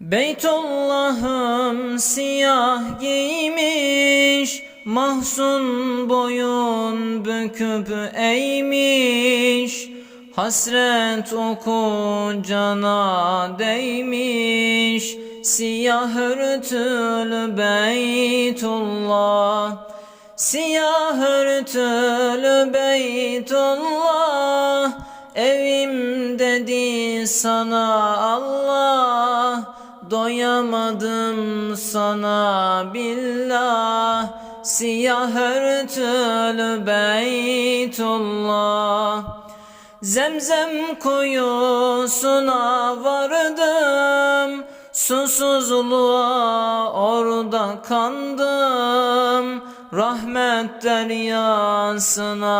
Beytullah'ım siyah giymiş Mahzun boyun büküp eğmiş. Hasret oku cana değmiş. Siyah örtülü Beytullah Siyah örtülü Beytullah. Evim dedi sana Allah Doyamadım sana billah. Siyah örtülü Beytullah. Zemzem kuyusuna vardım. Susuzluğa orada kandım. Rahmet deryasına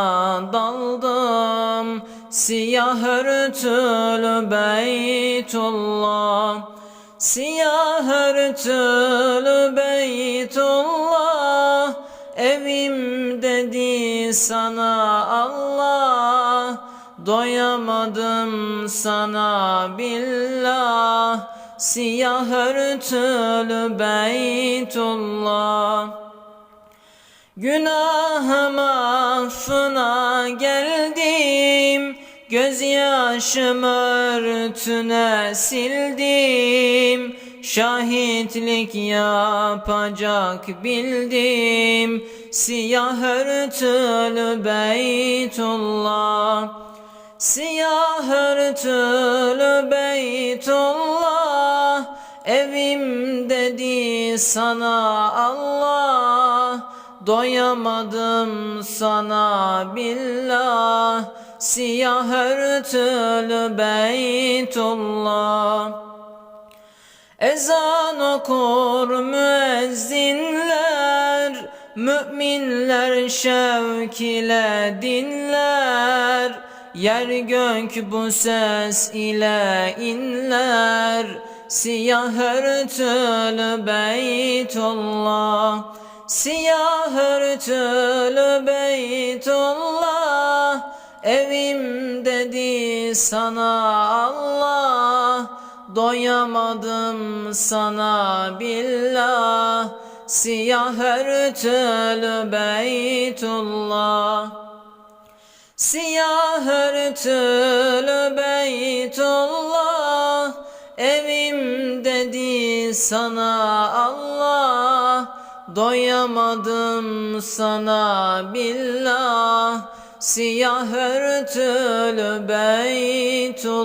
daldım. Siyah örtülü Beytullah Siyah örtülü Beytullah Evim dedi sana Allah Doyamadım sana billah. Siyah örtülü Beytullah Günahım affına geldim Gözyaşım örtüne sildim. Şahitlik yapacak bildim. Siyah örtülü Beytullah. Siyah örtülü Beytullah. Evim dedi sana Allah. Doyamadım sana billah Siyah örtülü Beytullah. Ezan okur müezzinler Müminler şevk ile dinler. Yer gök bu ses ile inler. Siyah örtülü Beytullah. Siyah örtülü Beytullah Evim dedi sana Allah Doyamadım sana billah. Siyah örtülü Beytullah. Siyah örtülü Beytullah. Evim dedi sana Allah Doyamadım sana billah Siyah örtülü Beytullah